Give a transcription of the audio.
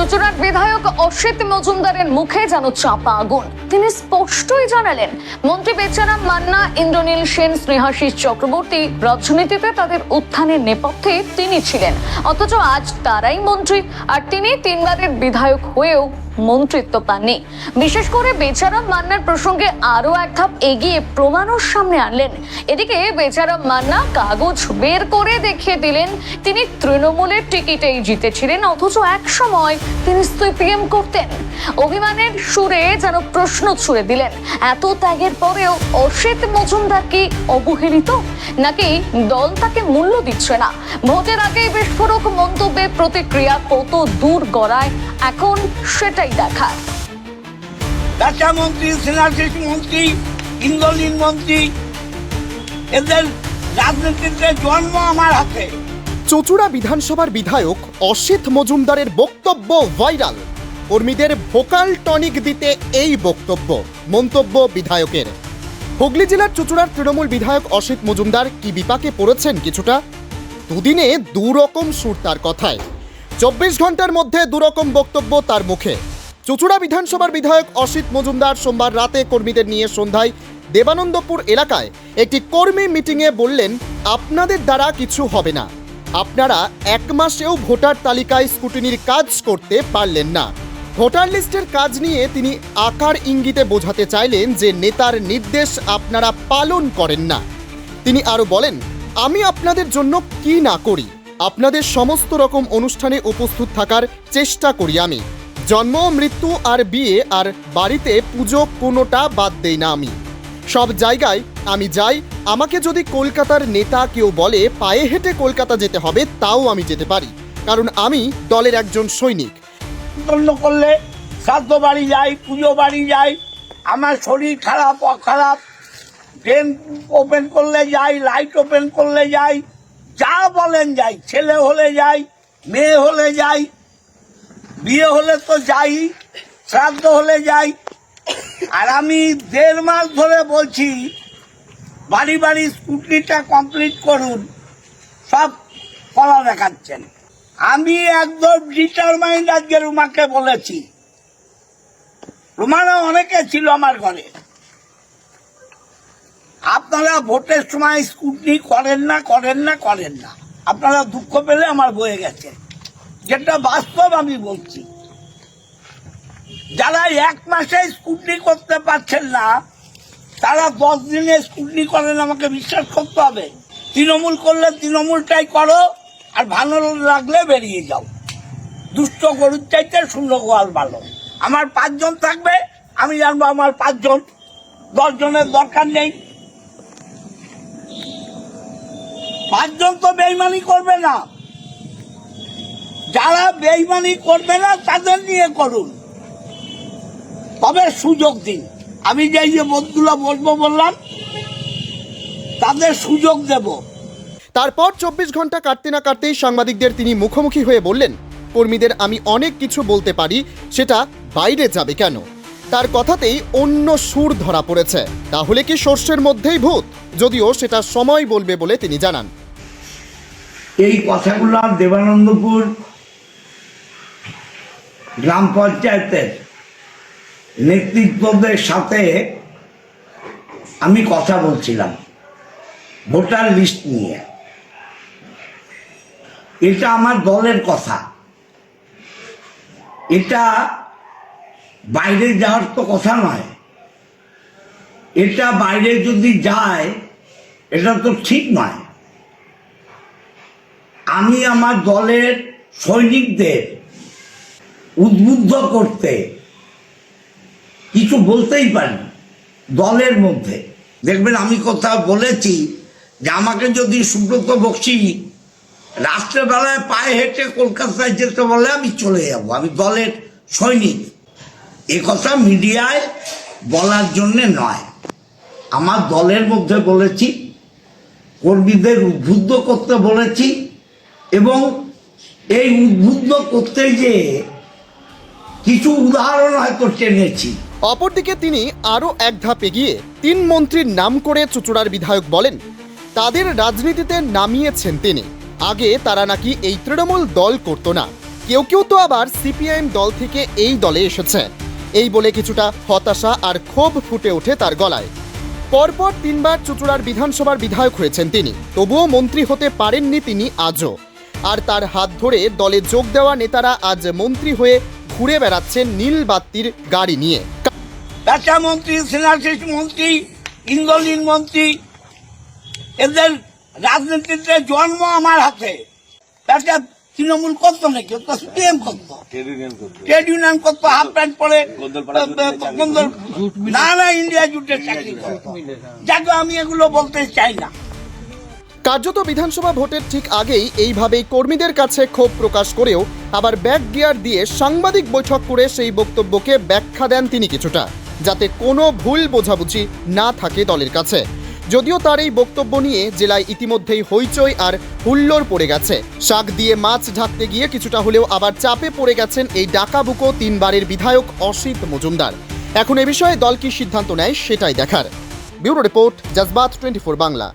চুচুড়ার বিধায়ক অসিত মজুমদারের মুখে যেন চাপা আগুন। তিনি স্পষ্টই জানালেন, মন্ত্রী বেচারাম মান্না, ইন্দ্রনীল সেন, স্নেহাশিস চক্রবর্তী রাজনীতিতে তাদের উত্থানের নেপথ্যে তিনি ছিলেন। অথচ আজ তারাই মন্ত্রী, আর তিনি তিনবারের বিধায়ক হয়েও মন্ত্রিত্ব পাননি। বিশেষ করে বেচারাম মান্নার প্রসঙ্গে আরও এক ধাপ এগিয়ে প্রমাণের সামনে আনলেন। এদিকে বেচারাম মান্না কাগজ বের করে দেখিয়ে দিলেন, তিনি তৃণমূলের টিকিটেই জিতেছিলেন, অথচ এক সময় তিনি সিপিএম করতেন। অভিমানের সুরে যেন প্রশ্ন ছুড়ে দিলেন। এত ত্যাগের পরেও অসিত মজুমদার কি অবহেলিত? নাকি দল তাকে মূল্য দিচ্ছে না? ভোটের আগে বিস্ফোরক মন্তব্যে প্রতিক্রিয়া কত দূর গড়ায়? এখন সেটাই দেখার। রাজা মন্ত্রী সেনাশিস মন্ত্রী ইন্দ্রলীন মন্ত্রী এদের রাজনীতিতে জন্ম আমার হাতে। চচুড়া বিধানসভার বিধায়ক অসিত মজুমদারের বক্তব্য ভাইরাল। কর্মীদের ভোকাল টনিক দিতে এই বক্তব্য, মন্তব্য বিধায়কের। হুগলি জেলার চুচুড়ার তৃণমূল বিধায়ক অসিত মজুমদার কি বিপাকে পড়েছেন কিছুটা? দুদিনে দু রকম সুর তার কথায়। চব্বিশ ঘণ্টার মধ্যে দুরকম বক্তব্য তার মুখে। চুচুড়া বিধানসভার বিধায়ক অসিত মজুমদার সোমবার রাতে কর্মীদের নিয়ে সন্ধ্যায় দেবানন্দপুর এলাকায় একটি কর্মী মিটিংয়ে বললেন, আপনাদের দ্বারা কিছু হবে না। আপনারা এক মাসেও ভোটার তালিকায় স্কুটিনির কাজ করতে পারলেন না। ভোটার লিস্টের কাজ নিয়ে তিনি আকার ইঙ্গিতে বোঝাতে চাইলেন যে নেতার নির্দেশ আপনারা পালন করেন না। তিনি আরও বলেন, আমি আপনাদের জন্য কি না করি? আপনাদের সমস্ত রকম অনুষ্ঠানে উপস্থিত থাকার চেষ্টা করি আমি। জন্ম, মৃত্যু আর বিয়ে আর বাড়িতে পুজো কোনোটা বাদ দেই না আমি। সব জায়গায় আমি যাই, আমাকে যদি কলকাতার নেতা কেউ বলে পায়ে হেঁটে কলকাতা যেতে হবে, তাও আমি যেতে পারি। কারণ আমি দলের একজন সৈনিক। জন্য করলে শ্রাদ্ধ বাড়ি যাই পুজো বাড়ি যাই আমার শরীর খারাপ, অখারাপ ট্রেন ওপেন করলে যাই লাইট ওপেন করলে যাই যা বলেন যাই ছেলে হলে যাই মেয়ে হলে যাই বিয়ে হলে তো যাই, শ্রাদ্ধ হলে যাই। আর আমি দেড় মাস ধরে বলছি, বাড়ি বাড়ি স্কুটিটা কমপ্লিট করুন, সব কলা দেখাচ্ছেন। আমি একদম ডিটারমাইন্ড আজকে রুমাকে বলেছি। রুমানা অনেকে ছিল আমার ঘরে। আপনারা ভোটের সময় স্কুটনি করেন না করেন না করেন না। আপনারা দুঃখ পেলে আমার বয়ে গেছে। যেটা বাস্তব আমি বলছি। যারা এক মাসে স্কুটনি করতে পারছেন না, তারা দশ দিনে স্কুটনি করেন, আমাকে বিশ্বাস করতে হবে। তৃণমূল করলে তৃণমূলটাই করো আর ভালো লাগলে বেরিয়ে যাও। দুষ্ট গরুর চাইতে শূন্য গোয়াল ভালো। আমার পাঁচজন থাকবে, আমি জানব আমার পাঁচজন। দশ জনের দরকার নেই। পাঁচজন তো বেইমানি করবে না। যারা বেইমানি করবে না, তাদের নিয়ে করুন। তবে সুযোগ দিন। আমি যে বোধগুলো বলব বললাম, তাদের সুযোগ দেবো। তারপর চব্বিশ ঘণ্টা কাটতে না কাটতেই সাংবাদিকদের তিনি মুখোমুখি হয়ে বললেন, কর্মীদের আমি অনেক কিছু বলতে পারি, সেটা বাইরে যাবে কেন? তার কথাতেই অন্য সুর ধরা পড়েছে। তাহলে কি সর্ষের মধ্যেই ভূত? যদিও সেটা সময় বলবে বলে তিনি জানান। এই কথাগুলো দেবানন্দপুর গ্রাম পঞ্চায়েতের নেতৃত্বদের সাথে আমি কথা বলছিলাম, ভোটার লিস্ট নিয়ে। এটা আমার দলের কথা। এটা বাইরে যাওয়ার তো কথা নয়। এটা বাইরে যদি যায়, এটা তো ঠিক নয়। আমি আমার দলের সৈনিকদের উদ্বুদ্ধ করতে কিছু বলতেই পারি দলের মধ্যে। দেখবেন আমি কথা বলেছি যে আমাকে যদি সুব্রত বক্সি রাত্রেবেলায় পায়ে হেঁটে কলকাতায় যেতে বলে আমি চলে যাব। আমি দলের সৈনিক। এ কথা মিডিয়ায় বলার জন্যে নয়। আমার দলের মধ্যে বলেছি, কর্মীদের উদ্বুদ্ধ করতে বলেছি এবং এই উদ্বুদ্ধ করতে গিয়ে কিছু উদাহরণ হয়তো টেনেছি। অপরদিকে তিনি আরও এক ধাপ এগিয়ে তিন মন্ত্রীর নাম করে চুচুড়ার বিধায়ক বলেন, তাদের রাজনীতিতে নামিয়েছেন তিনি। আগে তারা নাকি এই তৃণমূল দল করত না। কেউ কেউ তো আবার সিপিআইএম দল থেকে এই দলে এসেছে। এই বলে কিছুটা হতাশা আর ক্ষোভ ফুটে ওঠে তার গলায়। পরপর তিনবার চুচুড়ার বিধানসভার বিধায়ক হয়েছেন তিনি। তবুও মন্ত্রী হতে পারেননি তিনি আজও। আর তার হাত ধরে দলে যোগ দেওয়া নেতারা আজ মন্ত্রী হয়ে ঘুরে বেড়াচ্ছেন নীল বাত্তির গাড়ি নিয়ে। মন্ত্রী মন্ত্রী মন্ত্রী, এদের রাজনীতিতে জন্ম আমার হাতে। পেঁচা তৃণমূল করতো নাকি? সিপিএম করতো। ট্রেড ইউনিয়ন করতো। হাফ প্যান্ট পরে না না ইন্ডিয়া জুটে চাকরি করতো। যাকে আমি এগুলো বলতে চাই না। কার্যত বিধানসভা ভোটের ঠিক আগেই এইভাবেই কর্মীদের কাছে ক্ষোভ প্রকাশ করেও আবার ব্যাক গিয়ার দিয়ে সাংবাদিক বৈঠক করে সেই বক্তব্যকে ব্যাখ্যা দেন তিনি কিছুটা যাতে কোনো ভুল বোঝাবুঝি না থাকে দলের কাছে। যদিও তার এই বক্তব্য নিয়ে জেলায় ইতিমধ্যেই হইচই আর হুল্লোর পড়ে গেছে। শাক দিয়ে মাছ ঢাকতে গিয়ে কিছুটা হলেও আবার চাপে পড়ে গেছেন এই ডাকাবুকো তিনবারের বিধায়ক অসিত মজুমদার। এখন এ বিষয়ে দল কি সিদ্ধান্ত নেয় সেটাই দেখার। Bureau report, Jazbaat twenty Bangla.